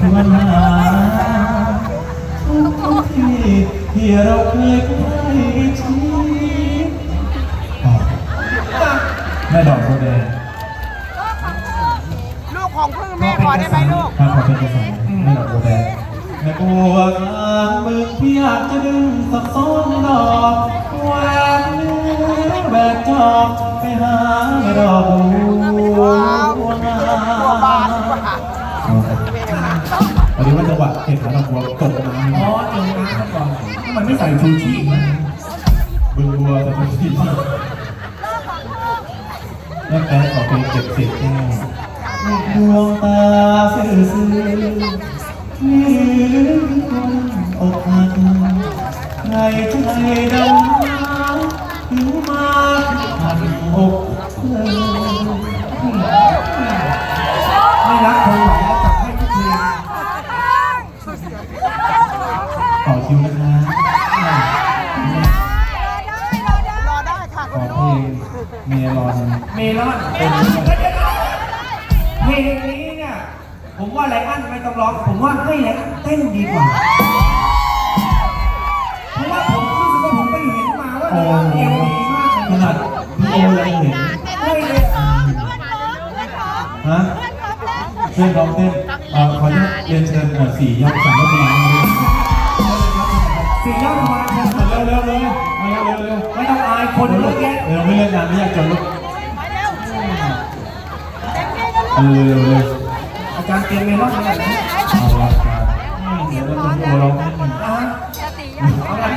ทวนหาทุกที่ที่เราเคยใกล้ชิดแม่ดอกโบแดงลูกของพึ่งแม่พอได้ไหมลูกครับขอเป็นกระแสแม่ดอกโบแดงแม่บัวกลางมือพี่อยากจะดึงสักสองดอกแหวนเนื้อแหวนจอกไปหาแม่ดอกบัว วันนี้ว่าจังหวะเก็บขาดอกบัวตกน้ำอ๋อจมน้ำซะก่อนมันไม่ใส่ชูชีพนะบึงบัวจะเป็นที่แม่แป๊ะขอเป็นเก็บเศษแก้วดวงตาซื่อซื่อนี่คือคนอกหักใครใจดำผิวมาพันอก ขอเพลงเมลอนเมลอนเป็นเพลงนี้เนี่ย ผมว่าไลอ้อนไม่ต้องร้องผมว่าให้ไลอ้อนเต้นดีกว่า เพราะว่าผมรู้สึกว่าผมไปเห็นมาว่าโอ้ไลอ้อนเอวดีมากขนาดพี่โอยังเห็นให้เลยฮะเพื่อนร้องเต้นเอ่อขออนุญาตเรียนเชิญหมวดสี่ยอดสามรถม คนเยอะแยะเร็วไม่เล่นนานไม่อยากจนลูกเร็วเร็วอาจารย์เตรียมเมลอนมาแล้วนะเอาละครับเดี๋ยวเราจะโชว์ร้องนิดนึงอะเอาละ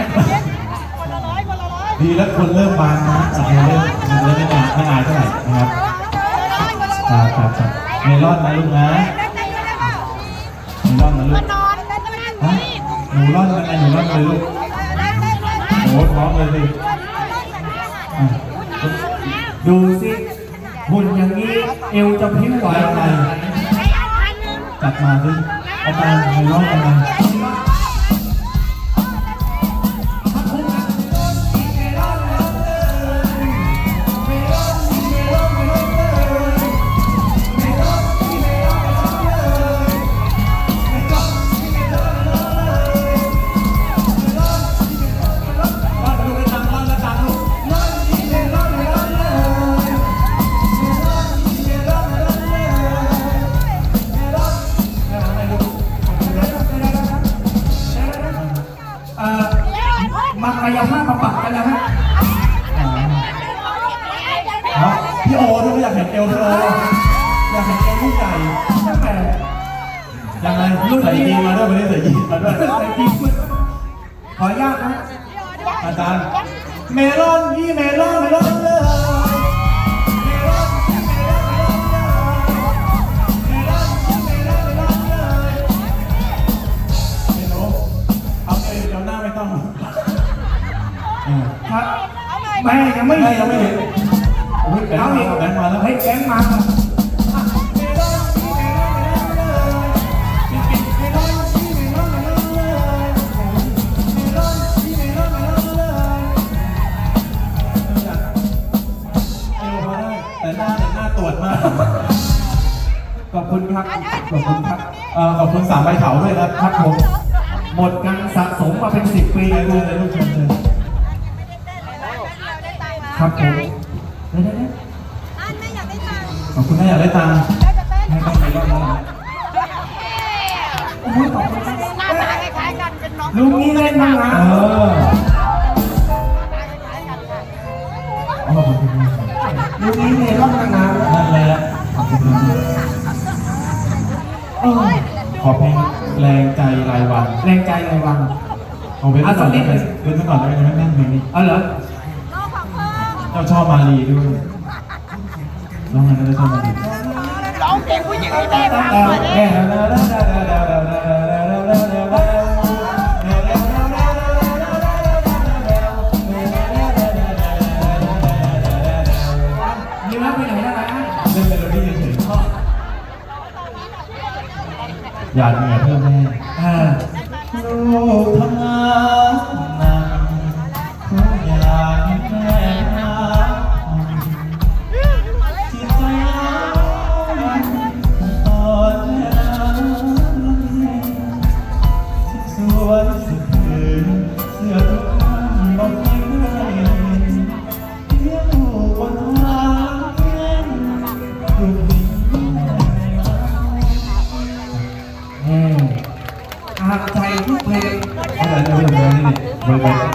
ดีแล้วคนเริ่มบานนะโอเคเริ่มเริ่มไม่อายไม่อายเท่าไหร่นะครับครับครับครับเมลอนนะลูกนะเมลอนนะลูกหนูร่อนยังไงหนูร่อนเลยลูกโอ้พร้อมเลยสิ ดูสิหุ่นอย่างนี้เอวจะพิ้วไหวไหมกลับมาดิอาจารย์ให้ร้องกันมา มากายภาพบำบัดกันแล้วฮะครับพี่โอด้วยอยากเห็นเอวพี่โออยากเห็นเอวลูกใหญ่ตั้งแต่ยังไงรุ่นใส่ยีนมาด้วยวันนี้ใส่ยีนมาด้วยใส่ปีกขออนุญาตนะอาจารย์เมลอนพี่เมลอนเมลอน ยังไม่เห็นยังไม่เห็นโอ้ยแบงเอาค์อีกมาแบงค์มาแล้วเฮ้ยแบงค์มาเอนพี่เมมลอนเลยปิ๊งปิ๊งเอลพอได้แต่หน้าเนี่ยหน้าตรวจมากขอบคุณครับ ขอบคุณครับขอบคุณสามใบเถาด้วยครับครับผม หมดกันสะสมมาเป็นสิบปีเลเลยลูกเชิญเลย ครับผมเดี๋ยวๆขอบคุณถ้าอยากได้ตังค์ให้ต้องไปรอบหน้าๆโอ้ยขอบคุณครับหน้าตาคล้ายๆกันเป็นน้องลุงนี่เล่นมากนะเอออ๋อขอบคุณครับลุงนี่เมลอนมานานแล้วนั่นแหละขอบคุณครับเออขอเพลงแรงใจรายวัน แรงใจในวังเอาเว้นไว้ก่อนได้ไหมเว้นไว้ก่อนได้ไหมยังไม่แน่นเพลงนี้เอาเหรอ เจ้าชอบมาลีด้วยน้องมันก็จะชอบมาลีร้องเพลงผู้หญิงให้แม่ฟังหน่อยดิมีแล้วไปไหนแล้วนะเล่นเมโลดี้เฉยๆอยากเหนื่อยเพื่อแม่ ไทยทุกเพลงอาจรย์จะเริ่เลยนี่บริวณ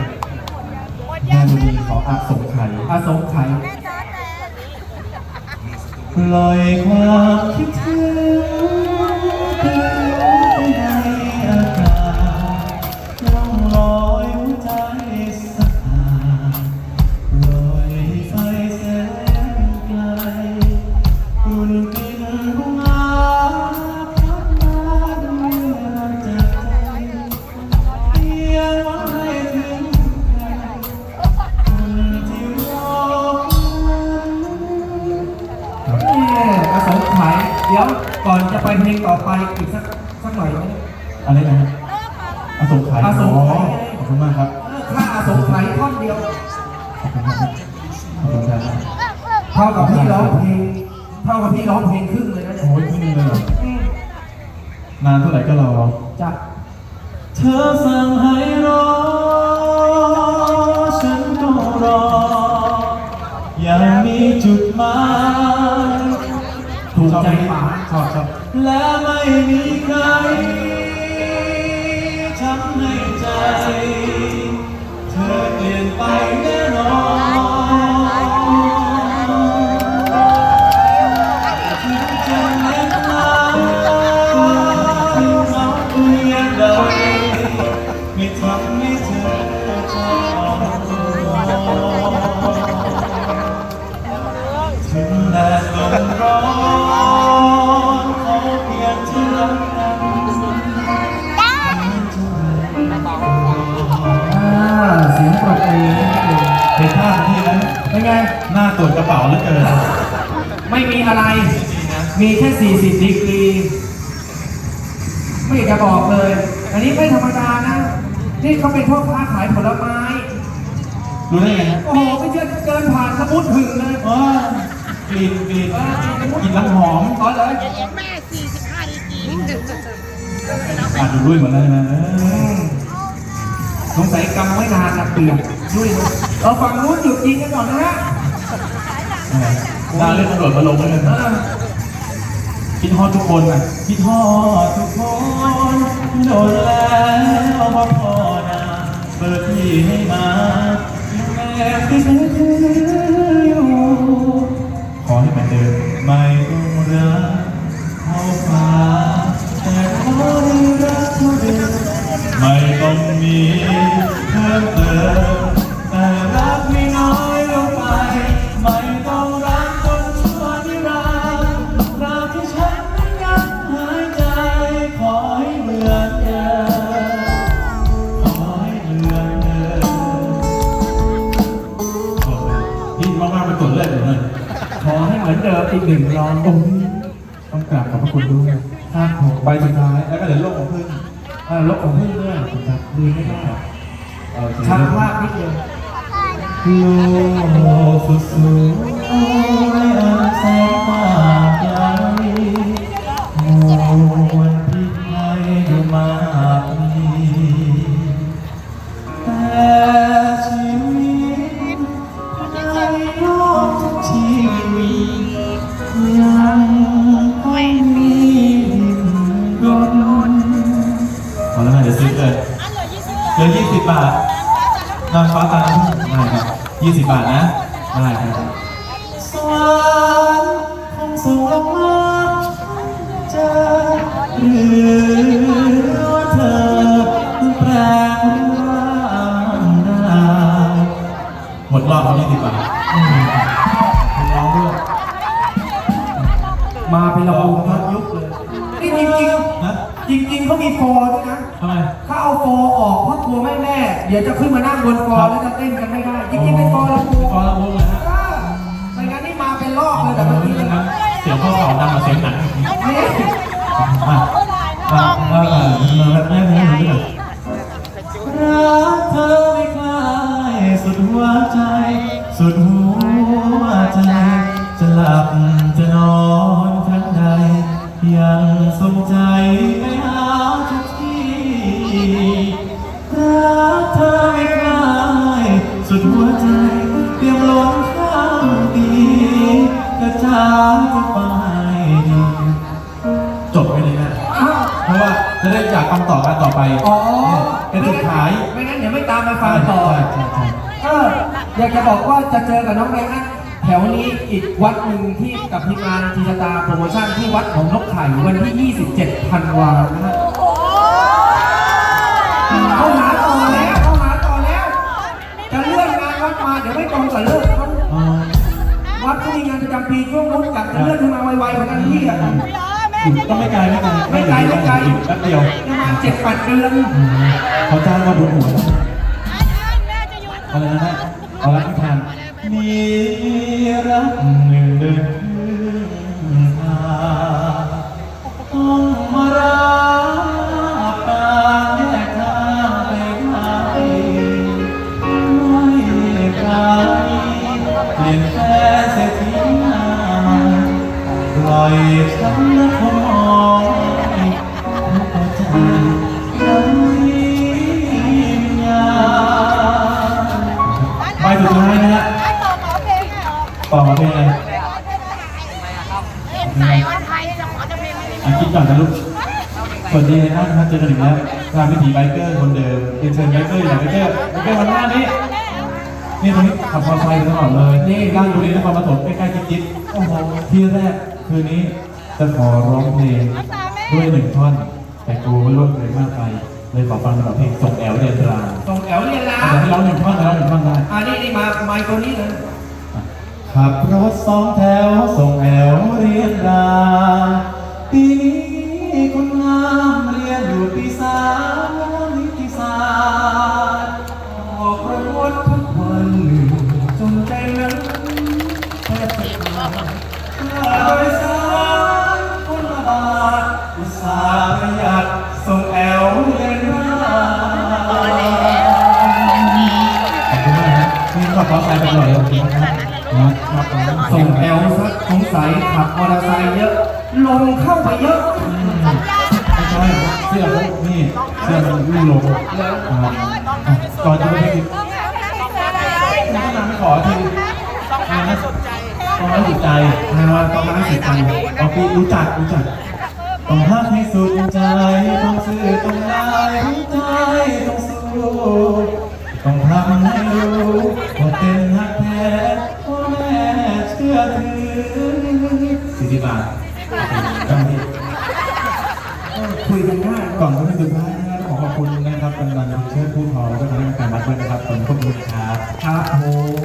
แม่มณีของอาสงไขยอาสงไขยปล่อยความคิดถึง เท่ากับพี่ร้องเพลงเท่ากับพี่ร้องเพลงครึ่งเลยนะเนี่ยโอ้ยขึ้นเลยเหรออืมนานเท่าไหร่ก็รอ จ้ะเธอสั่งให้รอ ฉันก็รอ ยังมีจุดหมายถูกใจหมาชอบชอบ และไม่มีใคร มีแค่ 40 ดีกรี ไม่อยากจะบอกเลย อันนี้ไม่ธรรมดานะ นี่เขาเป็นพ่อค้าขายผลไม้ รู้ได้ไงฮะโอ้โหไม่เชื่อเดินผ่านสมุดหึงเลยอ๋อกลิ่นกลิ่นกลิ่นน้ำหอมอ๋อเหรอแม่45ดีกีอ่านดูด้วยหมดแล้วนะอืมสงสัยกำไว้นานนะเปลือกด้วยเราฝั่งนู้นหยุดยิงกันก่อนนะฮะดาเล่นตำรวจมาลงแล้วกันเออ คิดฮอดทุกคนอะคิดฮอดทุกคนโดนแล้วว่าพอนะเบอร์ที่ให้มาแม่ที่ฉันถืออยู่ขอให้มือนเดิมไม่ต้องรักเท่าฟ้าแต่ขอให้รักเท่าเดิมไม่ต้องมีเพิ่มเติม ดิมอีกหนึ่งรองโอ้ยต้องกราบขอบพระคุณด้วยครับผมใบสุดท้าย แล้วก็เดี๋ยวโลกของพึ่งเออลบของเพื่อนด้วยครับดีไม่ได้โอเคชักพลาดนิดเดียวโลกสุดสวยอันแสน แล้วนะเดี๋ยวซื้อเลยเหลือยี่สิบบาทนางฟ้าตาน้ำผึ้งได้ครับยี่สิบบาทนะได้ครับสวรรค์คงส่งลงมาเจอหรือว่าเธอแปลงร่างได้หมดรอบแล้วยี่สิบบาทอืมร้องด้วยมาเป็นระบบย้อนยุคเลยนี่จริงนะๆจริงๆเขามีฟอร์ด้วยนะ ทำไมถ้าเอาฟอร์ออกเพราะกลัวแม่แม่ๆเดี๋ยวจะขึ้นมานั่งบนฟอร์แล้วจะเต้นกันไม่ได้จริงๆเป็นฟอร์ระบบฟอร์ละวงเลยฮะไม่งั้นนี่มาเป็นรอบเลยแต่เมื่อกี้นะเสียงข้อเข่าดังกว่าเสียงหนังอีกนี่มามามามาแม่แม่หนูด้วยรักเธอไม่คลายสุดหัวใจ สุดหัวใจ จะหลับจะนอนครั้งใด ยังสมใจ จายจะไปดีจบไปเลยนะ อ้าวเพราะว่าจะได้อยากฟังต่อกันต่อไปอ๋อเนี่ยเป็นสุดท้ายไม่งั้นเดี๋ยวไม่ตามมาฟังต่อใช่ใช่ใช่เอออยากจะบอกว่าจะเจอกับน้องไลอ้อนแถวนี้อีกวัดหนึ่งที่กับทีมงานทีชะตาโปรโมชั่นที่วัดของนกไข่วันที่ 27ธันวานะฮะเขาหาต่อแล้วเขาหาต่อแล้ว จะเลื่อนงานวัดมาเดี๋ยวไม่ตรงกับเลิกำปีช่วงนู้นกับจะเลื่อนขึ้นมาไวๆเหมือนกันพี่อะอยู่ก็ไม่ไกลไม่ไกลไม่ไกลไม่ไกลอีกแป๊บเดียวประมาณเจ็ดแปดเดือนอืมเขาจ้างมาบนหัวอะไรนะฮะเอาละที่ทานมีรักหนึ่งเดินขึ้นทางต้องมารับตาแยกทางไปไหนไม่ไกลเสวัสดีนะครับเจอกันอีกแล้วงานวิถีไบเกอร์คนเดิมเรียนเชิญไบเกอร์อย่างไบเกอร์ไบเกอร์ทำหน้านี้นี่ตรงนี้ขับมอเตอร์ไซค์ตลอดเลยนี่ย่านบุรีนครปฐมใกล้ๆจิ๊บๆโอ้โหที่แรกคืนนี้จะขอร้องเพลงด้วยหนึ่งท่อน แต่กูไม่รู้เพลงมากไปเลยขอฟังแบบเพลงส่งแอลเรียนรางส่งแถวเรียนลาแต่ให้ร้องหนึ่งท่อนนะร้องหนึ่งท่อนได้อ่านี่นี่มาไมค์ตัวนี้เลยขับรถสองแถวส่ง ครับนี่ก็ขอใจไปก่อนเลยขอบคุณครับนะครับส่งแอลซักสงสัยขับมอเตอร์ไซค์เยอะ ลงเข้าไปเยอะไม่ใช่เสื้อเขานี่เสื้อมันลื่นลงนะครับอะก่อนจะไปที่ไม่ต้องนำไปขอทีอะไรนะต้องให้สุดใจนะครับต้องให้สุดใจเอาพี่รู้จักรู้จักต้องฮักให้สุดใจาทคุยกันได้ก่อนที่จะสุดท้ายนะครับขอขอบคุณนะครับกำลังเชิญผู้ทอแล้วก็ทางการบัตรด้วยนะครับขอบคุณครับครับผม